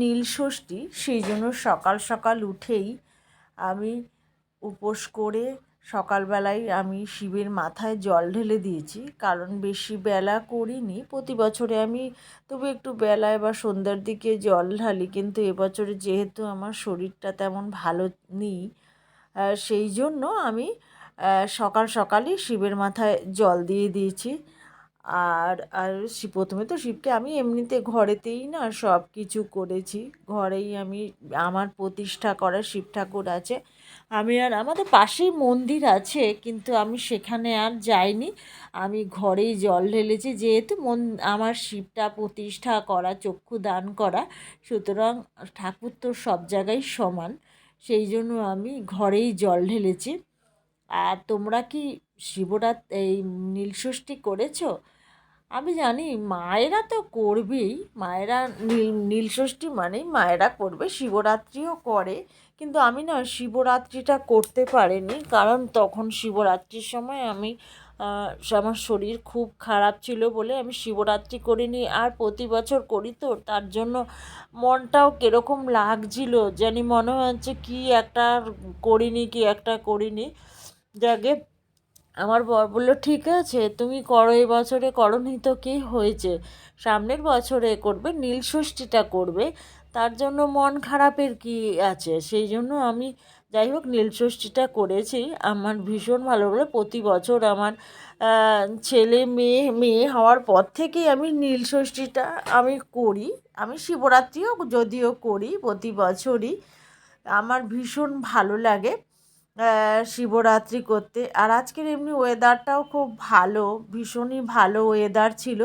নীল ষষ্ঠী, সেই জন্য সকাল সকাল উঠেই আমি উপোস করে সকালবেলায় আমি শিবের মাথায় জল ঢেলে দিয়েছি। কারণ বেশি বেলা করিনি। প্রতি বছরে আমি তবু একটু বেলায় বা সন্ধ্যার দিকে জল ঢালি, কিন্তু এবছরে যেহেতু আমার শরীরটা তেমন ভালো নেই সেই জন্য আমি সকাল সকালই শিবের মাথায় জল দিয়ে দিয়েছি। আর আর শিব প্রথমে তো শিবকে আমি এমনিতে ঘরেতেই না সব কিছু করেছি। ঘরেই আমি, আমার প্রতিষ্ঠা করা শিব ঠাকুর আছে। আমি আর আমাদের পাশেই মন্দির আছে, কিন্তু আমি সেখানে আর যাইনি। আমি ঘরেই জল ঢেলেছি, যেহেতু মন, আমার শিবটা প্রতিষ্ঠা করা, চক্ষু দান করা, সুতরাং ঠাকুর তো সব জায়গায় সমান। সেই জন্য আমি ঘরেই জল ঢেলেছি। আর তোমরা কি শিবরাত, এই নীলষষ্ঠী করেছ? আমি জানি মায়েরা তো করবেই, মায়েরা নীল, নীলষষ্ঠী মানেই মায়েরা করবে, শিবরাত্রিও করে, কিন্তু আমি না শিবরাত্রিটা করতে পারিনি, কারণ তখন শিবরাত্রির সময় আমি আমার শরীর খুব খারাপ ছিল বলে আমি শিবরাত্রি করিনি আর প্রতি বছর করি তো, তার জন্য মনটাও কীরকম লাগছিল, জানি মনে হচ্ছে কি একটা করিনি, কি একটা করিনি, যাকে আমার বর বলল, ঠিক আছে, তুমি করো, এই বছরে করনি তো কী হয়েছে? সামনের বছরে করবে, নীল ষষ্ঠীটা করবে, তার জন্য মন খারাপের কি আছে? সেই জন্য আমি যাই হোক, নীল ষষ্ঠীটা করেছি। আমার ভীষণ ভালো লাগে প্রতি বছর আমার ছেলে, মেয়ে মেয়ে হওয়ার পর থেকেই আমি নীল ষষ্ঠীটা আমি করি। আমি শিবরাত্রিও যদিও করি প্রতি বছরই। আমার ভীষণ ভালো লাগে। শিবরাত্রি করতে। আর আজকের এমনি ওয়েদারটাও খুব ভালো, ভীষণই ভালো ওয়েদার ছিল।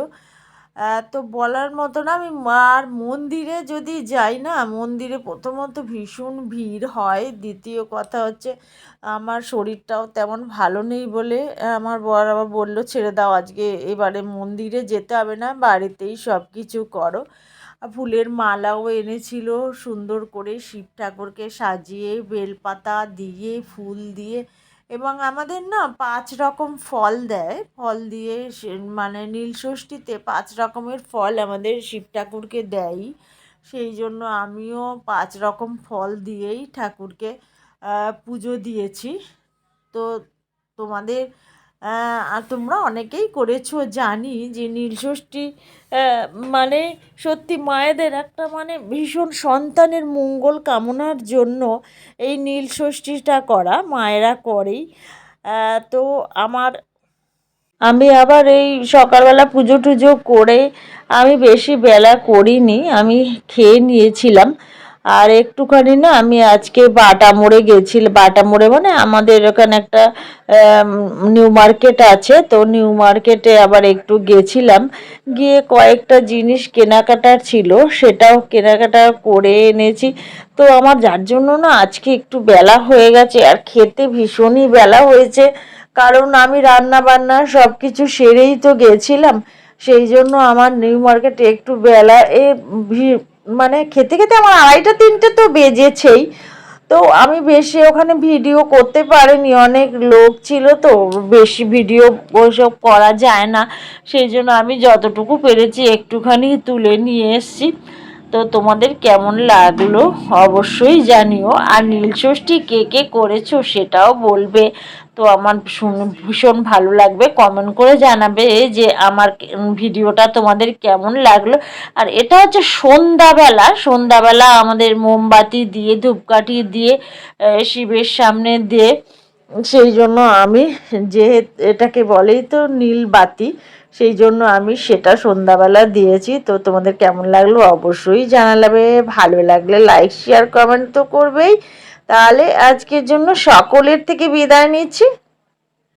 তো বলার মতো না, আমি মার মন্দিরে যদি যাই না, মন্দিরে প্রথমত ভীষণ ভিড় হয়। দ্বিতীয় কথা হচ্ছে, আমার শরীরটাও তেমন ভালো নেই বলে আমার বর আবার বলল, ছেড়ে দাও, আজকে এবারে মন্দিরে যেতে হবে না, বাড়িতেই সব কিছু করো। ফুলের মালাও এনেছিল। সুন্দর করে শিব ঠাকুরকে সাজিয়ে, বেলপাতা দিয়ে, ফুল দিয়ে এবং আমাদের না পাঁচ রকম ফল দেয়। ফল দিয়ে মানে নীলষষ্ঠীতে পাঁচ রকমের ফল আমাদের শিব ঠাকুরকে দেয় সেই জন্য আমিও পাঁচ রকম ফল দিয়েই ঠাকুরকে পুজো দিয়েছি। তো তোমাদের তোমরা অনেকেই করেছ, জানি, যে নীলষষ্ঠী মানে সত্যি মায়েদের একটা মানে ভীষণ সন্তানের মঙ্গল কামনার জন্য এই নীলষষ্ঠীটা করা, মায়েরা করেই। তো আমার, আমি আবার এই সকালবেলা পুজো টুজো করে আমি বেশি বেলা করিনি, আমি খেয়ে নিয়েছিলাম। আর একটুখানি না আমি আজকে বাটা মোড়ে গেছিলাম বাটা মোড়ে মানে আমাদের ওখানে একটা নিউ মার্কেট আছে, তো নিউ মার্কেটে আবার একটু গেছিলাম। গিয়ে কয়েকটা জিনিস কেনাকাটার ছিল, সেটাও কেনাকাটা করে এনেছি। তো আমার যার জন্য না আজকে একটু বেলা হয়ে গেছে, আর খেতে ভীষণই বেলা হয়েছে, কারণ আমি রান্না বান্না সব কিছু সেরেই তো গেছিলাম। সেই জন্য আমার নিউ মার্কেটে একটু বেলা, এ মানে খেতে খেতে আমার আড়াইটা, তিনটে তো বেজেছেই। তো আমি বেশি ওখানে ভিডিও করতে পারিনি, অনেক লোক ছিল তো, বেশি ভিডিও ওসব করা যায় না। সেই জন্য আমি যতটুকু পেরেছি একটুখানি তুলে নিয়ে এসেছি। তো তোমাদের কেমন লাগল অবশ্যই জানিও। আর নীলষষ্ঠী কে কে করেছ সেটাও বলবে। তো আমার শুনে, ভীষণ ভালো লাগবে। কমেন্ট করে জানাবে যে আমার ভিডিওটা তোমাদের কেমন লাগল। আর এটা হচ্ছে সন্ধ্যাবেলা। সন্ধ্যাবেলা আমাদের মোমবাতি দিয়ে, ধূপকাঠি দিয়ে শিবের সামনে দিয়ে, সেই জন্য আমি যে এটাকে বলেই তো নীল বাতি সেই জন্য আমি সেটা সন্ধ্যাবেলা দিয়েছি। তো তোমাদের কেমন লাগল অবশ্যই জানালাবে ভালো লাগলে লাইক শেয়ার কমেন্ট তো করবেই। তাহলে আজকের জন্য সকলের থেকে বিদায় নিচ্ছি।